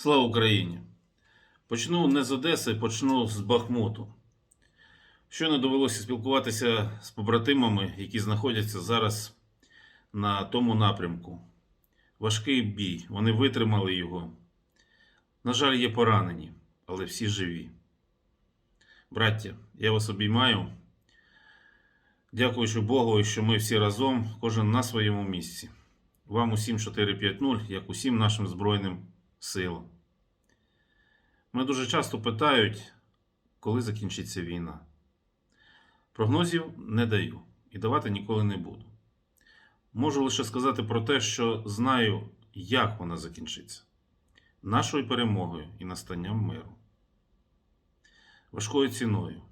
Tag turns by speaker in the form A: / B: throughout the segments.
A: Слава Україні! Почну не з Одеси, почну з Бахмуту. Щойно довелося спілкуватися з побратимами, які знаходяться зараз на тому напрямку. Важкий бій, вони витримали його. На жаль, є поранені, але всі живі. Браття, я вас обіймаю. Дякуючи Богу, що ми всі разом, кожен на своєму місці. Вам усім 450, як усім нашим Збройним силам. Мене дуже часто питають, коли закінчиться війна. Прогнозів не даю і давати ніколи не буду. Можу лише сказати про те, що знаю, як вона закінчиться нашою перемогою і настанням миру. Важкою ціною.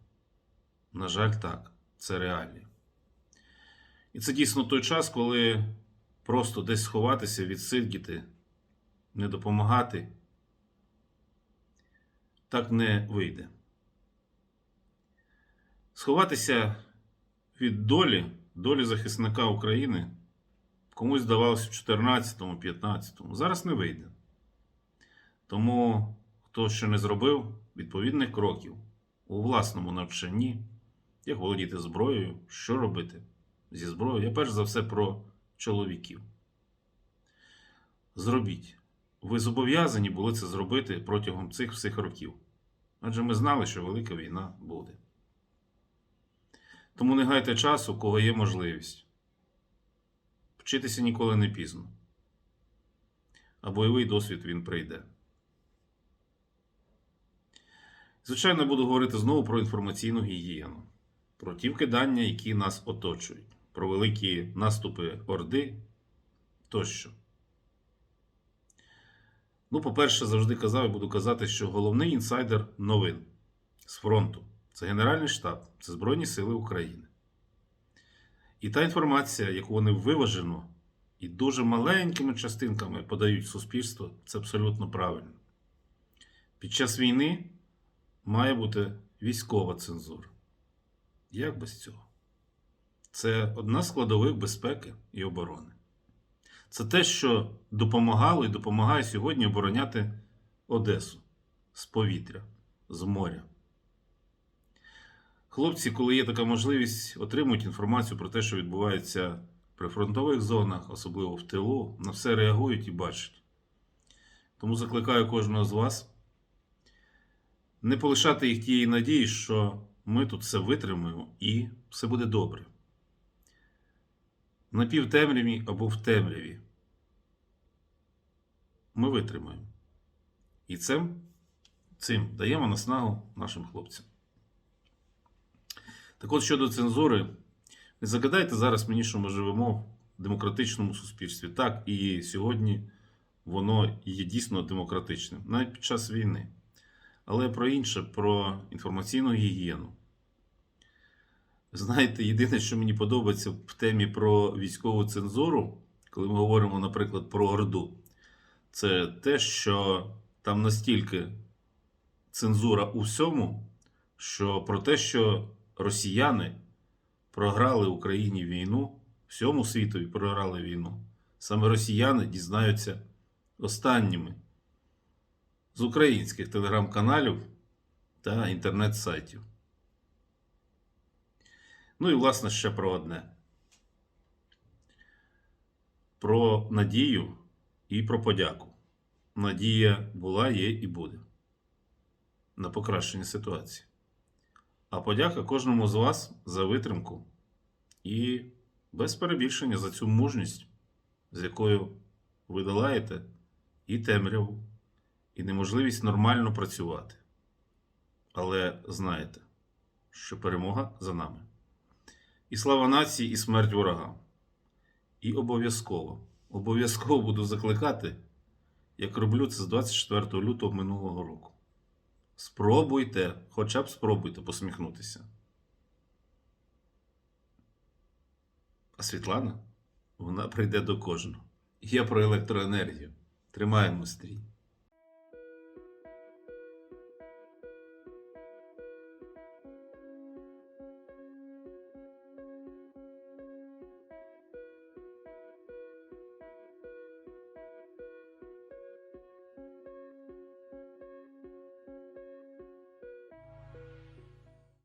A: На жаль, так, це реалії. І це дійсно той час, коли просто десь сховатися, відсидіти, не допомагати, так не вийде. Сховатися від долі, долі захисника України комусь здавалося в 14-15. Зараз не вийде. Тому, хто ще не зробив відповідних кроків у власному навчанні, як володіти зброєю, що робити зі зброєю, я перш за все про чоловіків. Зробіть. Ви зобов'язані були це зробити протягом цих всіх років. Адже ми знали, що велика війна буде. Тому не гайте часу, кого є можливість. Вчитися ніколи не пізно. А бойовий досвід він прийде. Звичайно, буду говорити знову про інформаційну гігієну, про ті вкидання, які нас оточують, про великі наступи Орди тощо. Ну, по-перше, завжди казав і буду казати, що головний інсайдер новин з фронту це Генеральний штаб, це Збройні Сили України. І та інформація, яку вони виважено і дуже маленькими частинками подають в суспільство, це абсолютно правильно. Під час війни має бути військова цензура. Як без цього? Це одна з складових безпеки і оборони. Це те, що допомагало і допомагає сьогодні обороняти Одесу з повітря, з моря. Хлопці, коли є така можливість, отримують інформацію про те, що відбувається в прифронтових зонах, особливо в тилу, на все реагують і бачать. Тому закликаю кожного з вас не полишати їх тієї надії, що ми тут все витримаємо і все буде добре. На півтемряві або в темряві. Ми витримаємо. І цим, цим даємо наснагу нашим хлопцям. Так от щодо цензури, не загадайте зараз мені, що ми живемо в демократичному суспільстві. Так, і сьогодні воно є дійсно демократичним, навіть під час війни. Але про інше, про інформаційну гігієну. Знаєте, єдине, що мені подобається в темі про військову цензуру, коли ми говоримо, наприклад, про Орду, це те, що там настільки цензура у всьому, що про те, що росіяни програли Україні війну, всьому світові програли війну, саме росіяни дізнаються останніми з українських телеграм-каналів та інтернет-сайтів. Ну і, власне, ще про одне: про надію і про подяку. Надія була, є і буде на покращення ситуації. А подяка кожному з вас за витримку і без перебільшення за цю мужність, з якою ви долаєте і темряву, і неможливість нормально працювати. Але знаєте, що перемога за нами. І слава нації, і смерть ворогам. І обов'язково, обов'язково буду закликати, як роблю це з 24 лютого минулого року. Спробуйте, хоча б спробуйте посміхнутися. А Світлана, вона прийде до кожного. Я про електроенергію. Тримаємо стрій.